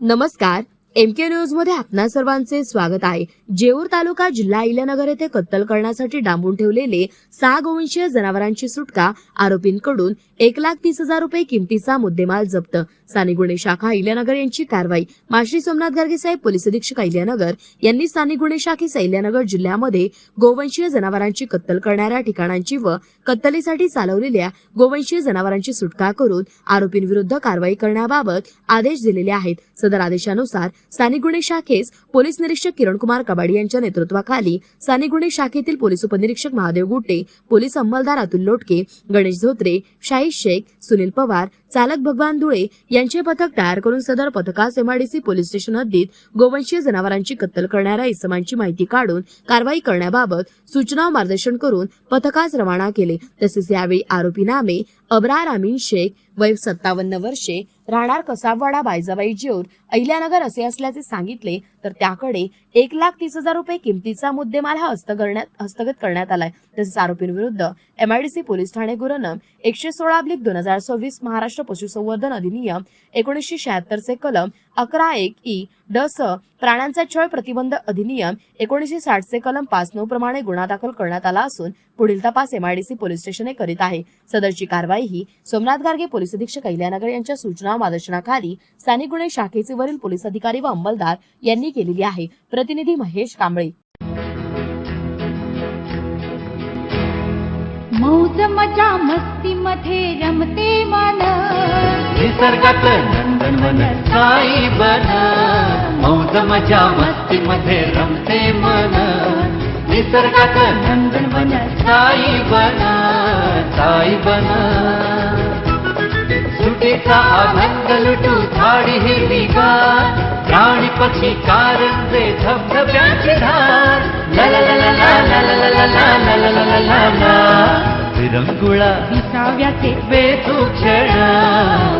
नमस्कार एम के न्यूजमध्ये आपणा सर्वांचे स्वागत आहे. जेऊर तालुका जिल्हा इल्यानगर येथे कत्तल करण्यासाठी डांबून ठेवलेले सहा गोवंशीय जनावरांची सुटका आरोपींकडून एक लाख तीस हजार रुपये किमतीचा मुद्देमाल जप्त. स्थानिक गुन्हे शाखा इल्यानगर यांची कारवाई. माश्री सोमनाथ गार्गे साहेब पोलीस अधीक्षक इल्यानगर यांनी स्थानिक गुन्हे शाखेचा इल्यानगर जिल्ह्यामध्ये गोवंशीय जनावरांची कत्तल करणाऱ्या ठिकाणांची व कत्तलीसाठी चालवलेल्या गोवंशीय जनावरांची सुटका करून आरोपींविरुद्ध कारवाई करण्याबाबत आदेश दिलेले आहेत. सदर आदेशानुसार स्थानिक गुन्हे शाखेस पोलीस निरीक्षक किरणकुमार कबाडी यांच्या नेतृत्वाखाली स्थानिक गुन्हे शाखेतील पोलीस उपनिरीक्षक महादेव गुट्टे पोलीस अंमलदार अतुल लोटके गणेश धोत्रे शाहीद शेख सुनील पवार चालक भगवान धुळे यांचे पथक तयार करून सदर पथकास एमआयडीसी पोलीस स्टेशन हद्दीत गोवंशीय जनावरांची कत्तल करणाऱ्या इसमांची माहिती काढून कारवाई करण्याबाबत सूचना मार्गदर्शन करून पथकास रवाना केले. तसेच यावेळी आरोपी नामे अब्रार अमीन शेख वय सत्तावन्न वर्षे राहणार कसाबवाडा बायजाबाई जेऊर अहिल्यानगर असे असल्याचे सांगितले तर त्याकडे एक लाख तीस हजार रुपये किमतीचा मुद्देमाल हा हस्त करण्यात हस्तगत करण्यात आलाय. तसेच आरोपींविरुद्ध एमआयडीसी पोलीस ठाणे गुरनम एकशे सोळा अब्लिक दोन हजार सव्वीस महाराष्ट्र पशुसंवर्धन अधिनियम एकोणीसशे शहात्तरचे कलम अकरा एक ई ड स प्राण्यांचा छळ प्रतिबंध अधिनियम एकोणीसशे साठचे कलम पाच नऊ प्रमाणे गुन्हा दाखल करण्यात आला असून पुढील तपास एमआयडीसी पोलीस स्टेशने करीत आहे. सदरची कारवाई ही सोमनाथ गार्गे पोलीस अधीक्षक अहिल्यानगर यांच्या सूचना व मार्गदर्शनाखाली स्थानिक गुन्हे शाखेचे वरील पोलीस अधिकारी व अंमलदार यांनी केलेली आहे. प्रतिनिधी महेश कांबळे. मौज मजा मस्ती मध्ये रमते मन निसर्गात नंदनवन साई बन मौज मजा मस्ती मध्ये रमते मन निसर्गात नंदनवन साई बन साई बन सुटीचा आनंद लुटू झाडी हिरवीगार प्राणी पक्षी कारंजे धबधब्याची धार ला ला ला ला ला ला ला ला ला ला ला ला ला ला ला विरंगुळा विसाव्याचे बेतू क्षण